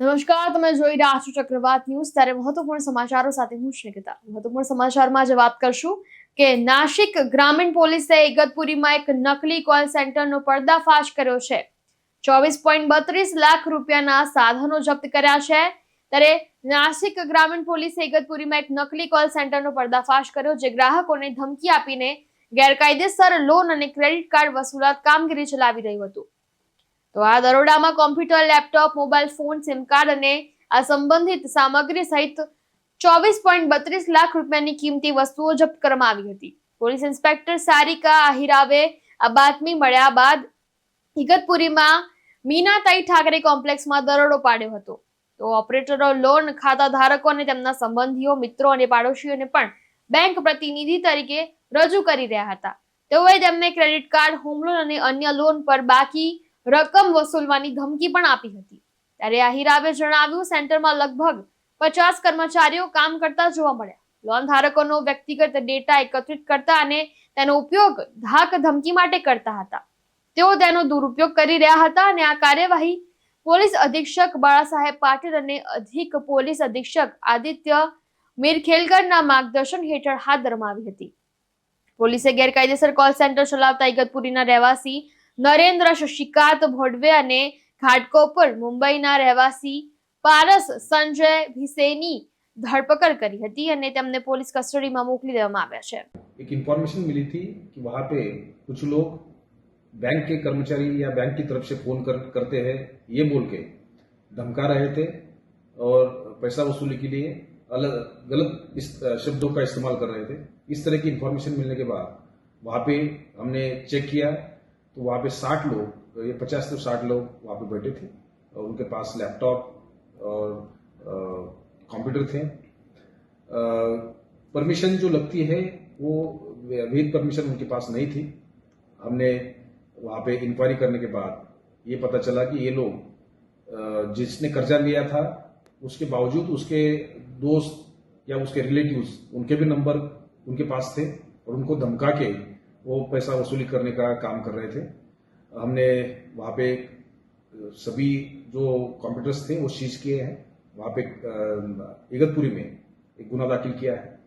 નમસ્કાર, તમે જોઈ રહ્યા છો ચક્રવાત ન્યૂઝ. ત્યારે મહત્વપૂર્ણ સમાચારો સાથે હું શ્રીકતા મહત્વપૂર્ણ સમાચારમાં આજે વાત કરશું કે નાશિક ગ્રામીણ પોલીસે ઇગતપુરીમાં એક નકલી કોલ સેન્ટરનો પર્દાફાશ કર્યો છે. ચોવીસ પોઈન્ટ બત્રીસ લાખ રૂપિયાના સાધનો જપ્ત કર્યા છે. ત્યારે નાસિક ગ્રામીણ પોલીસે ઇગતપુરીમાં એક નકલી કોલ સેન્ટરનો પર્દાફાશ કર્યો, જે ગ્રાહકોને ધમકી આપીને ગેરકાયદેસર લોન અને ક્રેડિટ કાર્ડ વસૂલાત કામગીરી ચલાવી રહ્યું હતું. તો આ દરોડામાં computer laptop mobile phone sim card અને આ સંબંધિત સામગ્રી સહિત ચોવીસ પોઈન્ટ બત્રીસ લાખ રૂપિયાની કિંમતી વસ્તુઓ જપ્ત કરવામાં આવી હતી. પોલીસ ઇન્સ્પેક્ટર સારિકા આહિરાવે આ બાતમી મળ્યા બાદ ઇગતપુરીમાં મીનાતાઈ ઠાકરે કોમ્પ્લેક્સમાં દરોડો પાડ્યો હતો. તો ઓપરેટરો લોન ખાતા ધારકો અને તેમના સંબંધીઓ, મિત્રો અને પાડોશીઓને પણ બેંક પ્રતિનિધિ તરીકે રજૂ કરી રહ્યા હતા. તેઓએ તેમને ક્રેડિટ કાર્ડ, હોમ લોન અને અન્ય લોન પર બાકી રકમ વસૂલવાની ધમકી પણ આપી હતી. ત્યારે આહિરાવે જણાવ્યું, સેન્ટરમાં લગભગ પચાસ કર્મચારીઓ કામ કરતા જોવા મળ્યા. લોન ધારકોનો વ્યક્તિગત ડેટા એકત્રિત કરતા અને તેનો ઉપયોગ ધાક ધમકી માટે કરતા હતા. તેઓ તેનો દુરુપયોગ કરી રહ્યા હતા અને આ કાર્યવાહી પોલીસ અધિક્ષક બાળાસાહેબ પાટીલ અને અધિક પોલીસ અધિક્ષક આદિત્ય મીરખેલકરના માર્ગદર્શન હેઠળ હાથ ધરવામાં આવી હતી. પોલીસે ગેરકાયદેસર કોલ સેન્ટર ચલાવતા ઇગતપુરીના રહેવાસી નરેન્દ્ર શશિકાંત ભોડવે અને ઘાટકોપર મુંબઈના રહેવાસી પારસ સંજય ભિસેની ધરપકડ કરી હતી અને તેમને પોલીસ કસ્ટડીમાં મોકલી દેવામાં આવ્યા છે एक इन्फॉर्मेशन मिली थी कि वहाँ पे कुछ लोग बैंक के कर्मचारी या बैंक की तरफ से फोन कर, करते हैं ये बोल के धमका रहे थे और पैसा वसूली के लिए अलग गलत इस शब्दों का इस्तेमाल कर रहे थे इस तरह की इन्फॉर्मेशन मिलने के बाद वहाँ पे हमने चेक किया तो वहाँ पे साठ लोग ये पचास से साठ लोग वहाँ पे बैठे थे, और उनके पास लैपटॉप और कंप्यूटर थे। परमिशन जो लगती है, वो विद परमिशन उनके पास नहीं थी। हमने वहाँ पे इंक्वायरी करने के बाद ये पता चला कि ये लोग जिसने कर्जा लिया था, उसके बावजूद उसके दोस्त या उसके रिलेटिव्स उनके भी नंबर उनके पास थे, और उनको धमका के वो पैसा वसूली करने का काम कर रहे थे। हमने वहाँ पे सभी जो कंप्यूटर्स थे, वो सीज किए हैं। वहाँ पे इगतपुरी में एक गुना दाखिल किया है।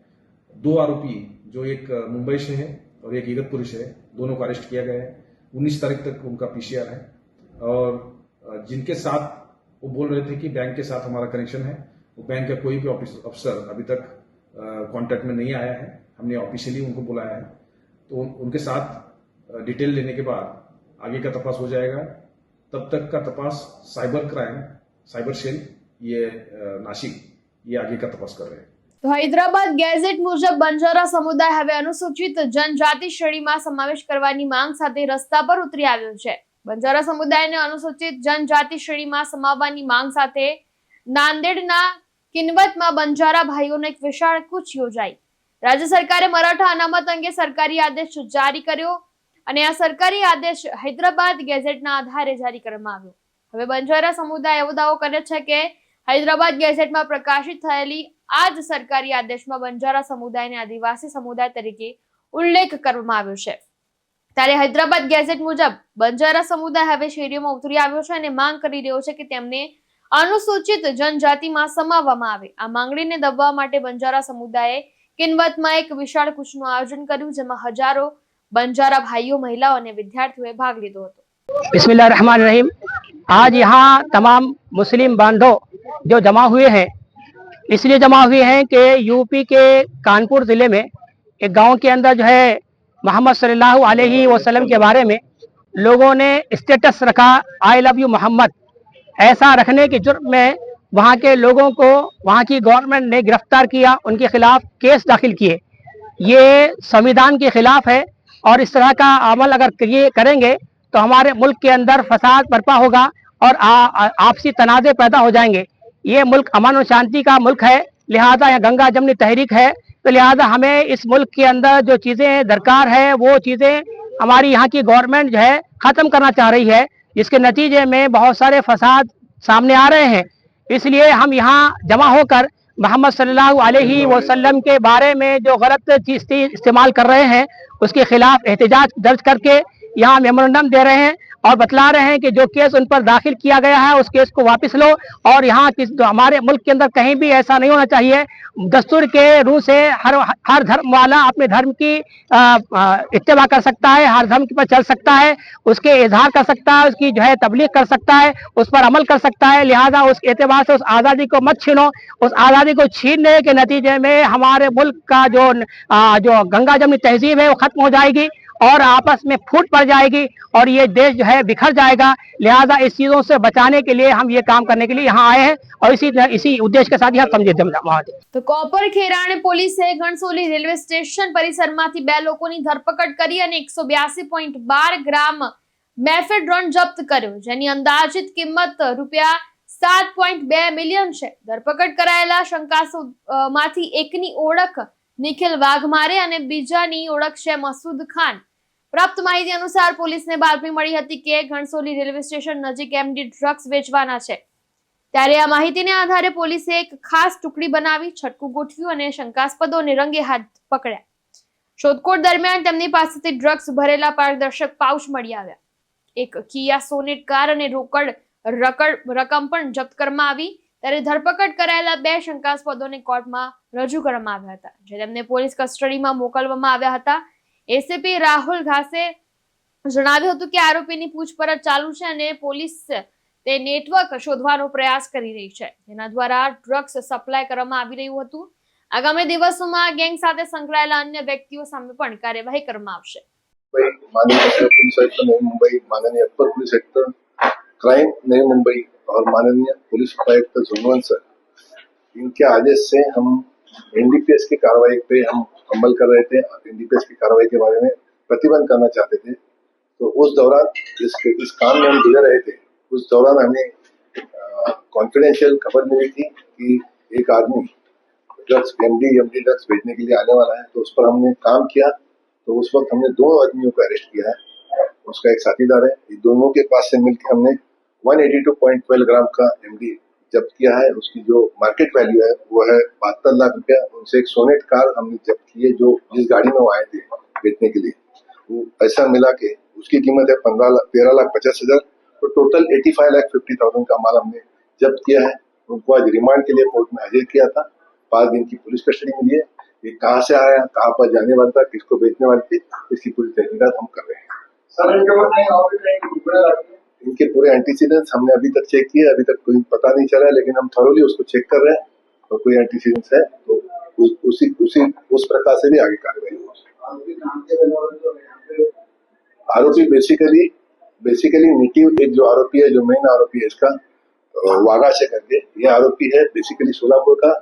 दो आरोपी, जो एक मुंबई से है और एक इगतपुरी से है, दोनों को अरेस्ट किया गया है। उन्नीस तारीख तक उनका पीसीआर है। और जिनके साथ वो बोल रहे थे कि बैंक के साथ हमारा कनेक्शन है, वो बैंक का कोई भी ऑफ़िस अफसर अभी तक कांटेक्ट में नहीं आया है। हमने ऑफिशियली उनको बुलाया है। तो उन- उनके साथ अ, डिटेल लेने के बाद आगे का तपास हो जाएगा तब तक का तपास साइबर क्राइम साइबर सेल ये अ, नासिक ये आगे का तपास कर रहे हैं તો હૈદરાબાદ ગેઝેટ મુજબ બંજારા સમુદાય હવે અનુસૂચિત જનજાતિ શ્રેણીમાં સમાવેશ કરવાની માંગ સાથે રસ્તા પર ઉતરી આવ્યો છે બંજારા સમુદાયને અનુસૂચિત જનજાતિ શ્રેણીમાં સમાવવાની માંગ સાથે નાંદેડના કિનવતમાં બંજારા ભાઈઓનો એક વિશાળ કૂચ યોજાઈ રાજ્ય સરકારે મરાઠા અનામત અંગે સરકારી આદેશ જારી કર્યો અને આ સરકારી આદેશ હૈદરાબાદ ગેઝેટના આધારે જારી કરવામાં આવ્યો. હવે બંજારા સમુદાય એવો દાવો કરે છે કે હૈદરાબાદ ગેઝેટમાં પ્રકાશિત થયેલી આ જ સરકારી આદેશમાં બંજારા સમુદાયને આદિવાસી સમુદાય તરીકે ઉલ્લેખ કરવામાં આવ્યો છે. ત્યારે હૈદરાબાદ ગેઝેટ મુજબ બંજારા સમુદાય હવે શેરીઓમાં ઉતરી આવ્યો છે અને માંગ કરી રહ્યો છે કે તેમને અનુસૂચિત જનજાતિમાં સમાવવામાં આવે. આ માંગણીને દબવા માટે બંજારા સમુદાયે કિનવતમાં એક વિશાળ કૂચનું આયોજન કર્યું જેમાં હજારો બંજારા ભાઈઓ મહિલાઓ અને વિદ્યાર્થીઓએ ભાગ લીધો હતો बिस्मिल्लाहिर्रहमानिर्रहीम आज यहाँ तमाम मुस्लिम बांधव जो जमा हुए हैं इसलिए जमा हुए हैं कि यूपी के कानपुर ज़िले में एक गांव के अंदर जो है मोहम्मद सल्लल्लाहु अलैहि वसल्लम के बारे में लोगों ने स्टेटस रखा आई लव यू मोहम्मद ऐसा रखने के जुर्म में वहाँ के लोगों को, वहाँ की गवर्नमेंट ने गिरफ़्तार किया, उनके खिलाफ केस दाखिल किए। ये संविधान के खिलाफ है और इस तरह का अमल अगर करेंगे तो हमारे मुल्क के अंदर फसाद बर्पा होगा और आपसी तनाज़े पैदा हो जाएँगे। ये मुल्क अमन और शांति का मुल्क है, लिहाजा यहाँ गंगा जमनी तहरीक है। तो लिहाजा हमें इस मुल्क के अंदर जो चीज़ें दरकार है, वो चीज़ें हमारी यहाँ की गवर्नमेंट जो है ख़त्म करना चाह रही है, जिसके नतीजे में बहुत सारे फसाद सामने आ रहे हैं। इसलिए हम यहाँ जमा होकर मोहम्मद सल्लल्लाहु अलैहि वसल्लम के बारे में जो गलत चीज़ इस्तेमाल कर रहे हैं उसके खिलाफ एहतजाज दर्ज करके यहाँ मेमोरेंडम दे रहे हैं और बतला रहे हैं कि जो केस उन पर दाखिल किया गया है उस केस को वापस लो और यहाँ किस हमारे मुल्क के अंदर कहीं भी ऐसा नहीं होना चाहिए। दस्तूर के रूह से हर हर धर्म वाला अपने धर्म की अ, कर सकता है हर धर्म पर चल सकता है उसके इजहार कर सकता है उसकी जो है तबलीग कर सकता है उस पर अमल कर सकता है। लिहाजा उस एतबार से उस आज़ादी को मत छीनो उस आज़ादी को छीनने के नतीजे में हमारे मुल्क का जो अ, जो गंगा जमनी तहजीब है वो खत्म हो जाएगी। और आपस में फूट पड़ जाएगी और ये देश जो है बिखर जाएगा लिहाजा इस चीजों से बचाने के लिए हम ये काम करने के लिए यहाँ आए हैं और इसी इसी उद्देश्य के साथ यहाँ समझे वहाँ તો કોપર ખેરાણે પોલીસે ઘણસોલી રેલવે સ્ટેશન પરિસરમાંથી બે લોકોની ધરપકડ કરી અને એકસો બ્યાસી પોઈન્ટ બાર ગ્રામ મેફેડ્રોન જપ્ત કર્યો જેની અંદાજિત કિંમત રૂપિયા સાત પોઈન્ટ બે મિલિયન છે ધરપકડ કરાયેલા શંકાસ્પદ અ, માંથી એકની ઓળખ નિખિલ વાઘમારે અને બીજાની ઓળખ છે મસૂદ ખાન પ્રાપ્ત માહિતી અનુસાર પોલીસને બાતમી મળી હતી કે ઘણસોલી રેલવે સ્ટેશન નજીક એમડી ડ્રગ્સ વેચવાના છે. ત્યારે આ માહિતીને આધારે પોલીસે એક ખાસ ટુકડી બનાવી, છટકું ગોઠવ્યું અને શંકાસ્પદોને રંગે હાથ પકડ્યા. શોધખોળ દરમિયાન તેમની પાસેથી ડ્રગ્સ ભરેલા પારદર્શક પાઉચ મળી આવ્યા. એક કિયા સોનેટ કાર અને રોકડ રકડ, રકમ પણ જપ્ત કરવામાં આવી. ત્યારે ધરપકડ કરાયેલા બે શંકાસ્પદોને કોર્ટમાં રજૂ કરવામાં આવ્યા હતા, જે તેમને પોલીસ કસ્ટડીમાં મોકલવામાં આવ્યા હતા. એસીપી રાહુલ ઘાસે જણાવ્યું હતું કે આરોપીની પૂછપરછ ચાલુ છે અને પોલીસ તે નેટવર્ક શોધવાનો પ્રયાસ કરી રહી છે જેના દ્વારા ડ્રગ્સ સપ્લાય કરવામાં આવી રહ્યું હતું આગામી દિવસોમાં ગેંગ સાથે સંકળાયેલા અન્ય વ્યક્તિઓ સામે પણ કાર્યવાહી કરવામાં આવશે मुंबई माननीय अपर पुलिस आयुक्त नई मुंबई माननीय अपर पुलिस आयुक्त क्राइम नई मुंबई और माननीय पुलिस उपायुक्त जोन वन सर इनके आदेश से हम एनडीपीएस की कार्रवाई पे हम अमल कर रहे थे एनडीपीएस की कार्रवाई के बारे में प्रतिबंध करना चाहते थे। तो उस दौरान इस इस काम में हम जुड़े रहे थे, उस दौरान हमें कॉन्फिडेंशियल खबर मिली थी कि एक आदमी ड्रग्स एमडी एमडी ड्रग्स बेचने के लिए आने वाला है तो उस पर हमने काम किया। तो उस वक्त हमने दो आदमियों को अरेस्ट किया है। उसका एक साथीदार है। ये दोनों के पास से मिलकर हमने 182.12 ग्राम का एमडी जब्त किया है, उसकी जो मार्केट वैल्यू है, वो है बहत्तर लाख रुपया। उनसे एक सोनेट कार हमने जब्त की है, जो जिस गाड़ी में वो आए थे बेचने के लिए। वो ऐसा मिला के उसकी कीमत है पंद्रह लाख, तेरह लाख पचास हज़ार। तो total eighty five lakh fifty thousand का माल हमने जब्त किया है। उनको आज रिमांड के लिए कोर्ट में हाजिर किया था। पाँच दिन की पुलिस कस्टडी मिली है। ये कहाँ से आया, कहाँ पर जाने वाला था, किसको बेचने वाली थी, इसकी पूरी तहकीकात हम कर रहे हैं। इनके पूरे एंटीसीडेंट्स हमने अभी तक चेक किए अभी तक कोई पता नहीं चला है लेकिन हम थॉरोली उसको चेक कर रहे हैं और कोई एंटीसीडेंट्स है तो उस, उसी उसी उस प्रकार से भी आगे कार्रवाई होगी। आरोपी बेसिकली बेसिकली नेटिव एक जो आरोपी है जो मेन आरोपी है इसका वागा से करके ये आरोपी है बेसिकली सोलापुर का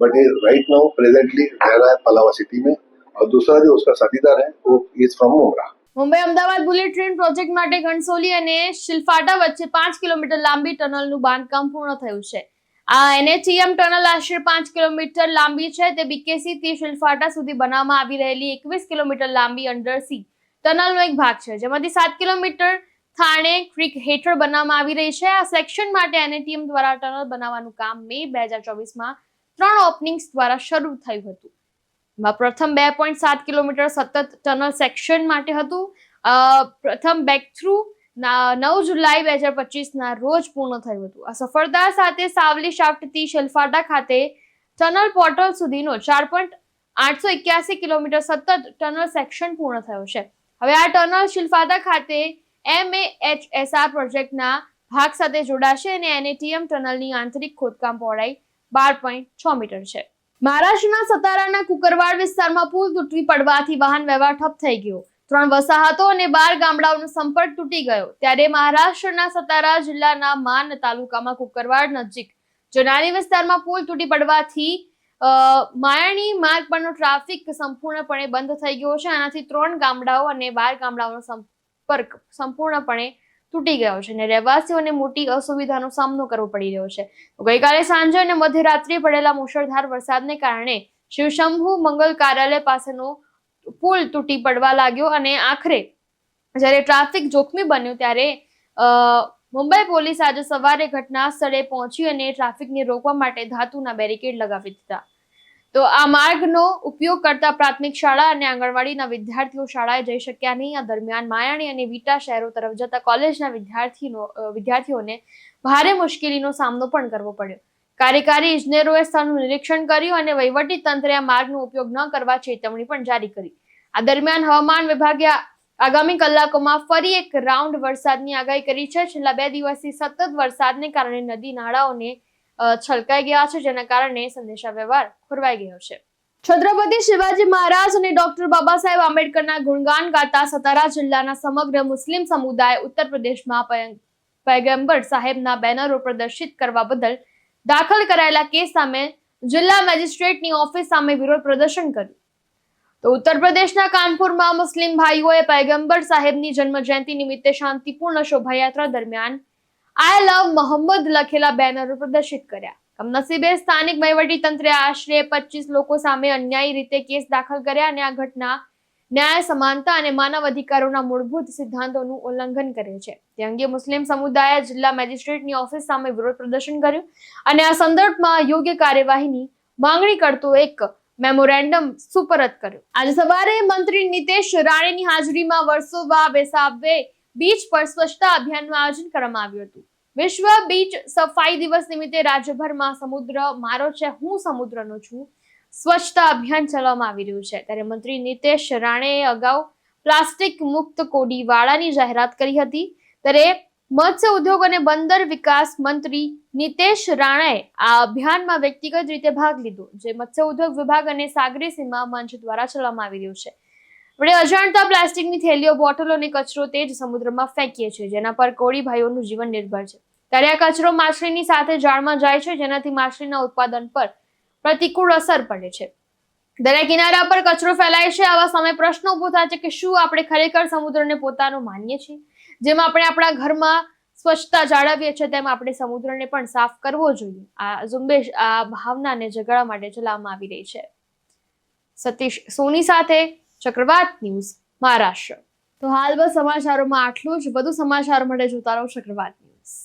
बट ये राइट नाउ प्रेजेंटली रह रहा है पलावा सिटी में और दूसरा जो उसका साथीदार है वो is from Mumbra Mumbai Ahmedabad bullet train project માટે ઘણસોલી અને શિલફાટા વચ્ચે પાંચ કિલોમીટર લાંબી ટનલનું બાંધકામ પૂર્ણ થયું છે. આ એનએચઈએમ ટનલ આશરે પાંચ કિલોમીટર લાંબી છે. તે બીકેસી થી શિલફાટા સુધી બનાવવામાં આવી રહેલી એકવીસ કિલોમીટર લાંબી અંડરસી ટનલનો એક ભાગ છે. જેમાંથી સાત કિલોમીટર થાણે ક્રિક હેઠળ બનાવવામાં આવી રહી છે. આ સેક્શન માટે એનએટીએમ દ્વારા ટનલ બનાવવાનું કામ મે બે હજાર ચોવીસમાં ત્રણ ઓપનિંગ્સ દ્વારા શરૂ થયું હતું. એમાં પ્રથમ બે પોઈન્ટ સાત કિલોમીટર સતત ટનલ સેક્શન માટે હતું. પ્રથમ બેક થ્રુ નવ જુલાઈ બે હજાર પચીસના રોજ પૂર્ણ થયું હતું. આ સફળતા સાથે સાવલી શાફ્ટથી શેલફાટા ખાતે ટનલ પોર્ટલ સુધીનો ચાર પોઈન્ટ આઠસો એક્યાસી કિલોમીટર સતત ટનલ સેક્શન પૂર્ણ થયો છે. હવે આ ટનલ શિલ્ફાદા ખાતે એમ એચ એસ આર પ્રોજેક્ટના ભાગ સાથે જોડાશે અને એનએટીએમ ટનલની આંતરિક ખોદકામ પહોળાઈ બાર પોઈન્ટ છ મીટર છે. મહારાષ્ટ્રના સતારાના કુકરવાડ વિસ્તારમાં પુલ તૂટી પડવાથી વાહન વ્યવહાર ઠપ થઈ ગયો. ત્રણ વસાહતો અને બાર ગામડાઓનો સંપર્ક તૂટી ગયો. ત્યારે મહારાષ્ટ્રના સતારા જિલ્લાના માન તાલુકામાં કુકરવાડ નજીક જનાની વિસ્તારમાં પુલ તૂટી પડવાથી માયાણી માર્ગ પરનો ટ્રાફિક સંપૂર્ણપણે બંધ થઈ ગયો છે. આનાથી ત્રણ ગામડાઓ અને બાર ગામડાઓનો સંપર્ક સંપૂર્ણપણે તૂટી ગયો છે અને રહેવાસીઓને મોટી અસુવિધાનો સામનો કરવો પડી રહ્યો છે. ગઈકાલે સાંજે અને મધ્યરાત્રિએ પડેલા મુશળધાર વરસાદને કારણે શિવશંભુ મંગલ કાર્યાલય પાસેનો પુલ તૂટી પડવા લાગ્યો અને આખરે જ્યારે ટ્રાફિક જોખમી બન્યું ત્યારે મુંબઈ પોલીસ આજે સવારે ઘટના સ્થળે પહોંચી અને ટ્રાફિકને રોકવા માટે ધાતુના બેરિકેડ લગાવી દીધા. તો આ માર્ગનો ઉપયોગ કરતા પ્રાથમિક શાળા અને આંગણવાડીના વિદ્યાર્થીઓ શાળાએ જઈ શક્યા નહીં. આ દરમિયાન માયાણી અને વિટા શહેરો તરફ જતા કોલેજના વિદ્યાર્થીનો વિદ્યાર્થીઓને ભારે મુશ્કેલીનો સામનો પણ કરવો પડ્યો. કાર્યકારી ઇજનેરોએ સ્થળનું નિરીક્ષણ કર્યું અને વહીવટી તંત્રે આ માર્ગનો ઉપયોગ ન કરવા ચેતવણી પણ જારી કરી. આ દરમિયાન હવામાન વિભાગે આગામી કલાકોમાં ફરી એક રાઉન્ડ વરસાદની આગાહી કરી છે. છેલ્લા બે દિવસથી સતત વરસાદને કારણે નદી, નાળાઓને છલકાઈ ગયા છે, જેના કારણે સંદેશા વ્યવહાર ખોરવાઈ ગયો છે. છત્રપતિ શિવાજી મહારાજ અને ડોક્ટર બાબા સાહેબ આંબેડકરના ગુણગાન ગાતા સતારા જિલ્લાના સમગ્ર મુસ્લિમ સમુદાય ઉત્તર પ્રદેશમાં પયગંબર સાહેબના બેનરો પ્રદર્શિત કરવા બદલ દાખલ કરાયેલા કેસ સામે જિલ્લા મેજિસ્ટ્રેટની ઓફિસ સામે વિરોધ પ્રદર્શન કર્યું. તો ઉત્તર પ્રદેશના કાનપુરમાં મુસ્લિમ ભાઈઓએ પૈગંબર સાહેબની જન્મ જયંતિ નિમિત્તે શાંતિપૂર્ણ શોભાયાત્રા દરમિયાન આઈ લવ મોહમ્મદ લખેલા બેનરો પ્રદર્શિત કર્યા. કમનસીબે સ્થાનિક વહીવટી તંત્રે આશરે પચીસ લોકો સામે અન્યાયી રીતે કેસ દાખલ કર્યા અને આ ઘટના ન્યાય, સમાનતા અને માનવ અધિકારોના મૂળભૂત સિદ્ધાંતોનું ઉલ્લંઘન કરે છે. તે અંગે મુસ્લિમ સમુદાયે જિલ્લા મેજિસ્ટ્રેટની ઓફિસ સામે વિરોધ પ્રદર્શન કર્યું અને આ સંદર્ભમાં યોગ્ય કાર્યવાહીની માંગણી કરતો એક મેમોરેન્ડમ સુપરત કર્યો. આજે સવારે મંત્રી નિતેશ રાણેની હાજરીમાં વર્ષોવા બેસાબે બીચ પર સ્વચ્છતા અભિયાનનું આયોજન કરવામાં આવ્યું હતું. વિશ્વ બીચ સફાઈ દિવસ નિમિત્તે રાજ્યભરમાં સમુદ્ર મારો છે, હું સમુદ્રનો છું, સ્વચ્છતા અભિયાન ચલાવવામાં આવી રહ્યું છે. ત્યારે મંત્રી નિતેશ રાણેએ અગાઉ પ્લાસ્ટિક મુક્ત કોડીવાળાની જાહેરાત કરી હતી. ત્યારે મત્સ્ય ઉદ્યોગ અને બંદર વિકાસ મંત્રી નિતેશ રાણાએ આ અભિયાનમાં વ્યક્તિગત રીતે ભાગ લીધો, જે મત્સ્ય ઉદ્યોગ વિભાગ અને સાગરી સીમા મંચ દ્વારા ચલાવવામાં આવી રહ્યું છે. આપણે અજાણતા પ્લાસ્ટિકની થેલીઓ, બોટલો અને કચરો તે જ સમુદ્રમાં ફેંકીએ છીએ, જેના પર કોળી ભાઈઓનું જીવન નિર્ભર છે. ત્યારે કચરો માછલીની સાથે જાળમાં જાય છે, જેનાથી માછલીના ઉત્પાદન પર પ્રતિકૂળ અસર પડે છે. દરિયા કિનારા પર કચરો ફેલાય છે, આવા સમય પ્રશ્ન ઊભો થાય છે કે શું આપણે ખરેખર સમુદ્રને પોતાનું માનીએ છીએ? જેમ આપણે આપણા ઘરમાં સ્વચ્છતા જાળવીએ છીએ, તેમ આપણે સમુદ્રને પણ સાફ કરવો જોઈએ. આ ઝુંબેશ, આ ભાવનાને જગાડવા માટે ચલાવવામાં આવી રહી છે. સતીશ સોની સાથે ચક્રવાત ન્યૂઝ, મહારાષ્ટ્ર. તો હાલ બસ સમાચારોમાં આટલું જ. વધુ સમાચારો માટે જોતા રહો ચક્રવાત ન્યૂઝ.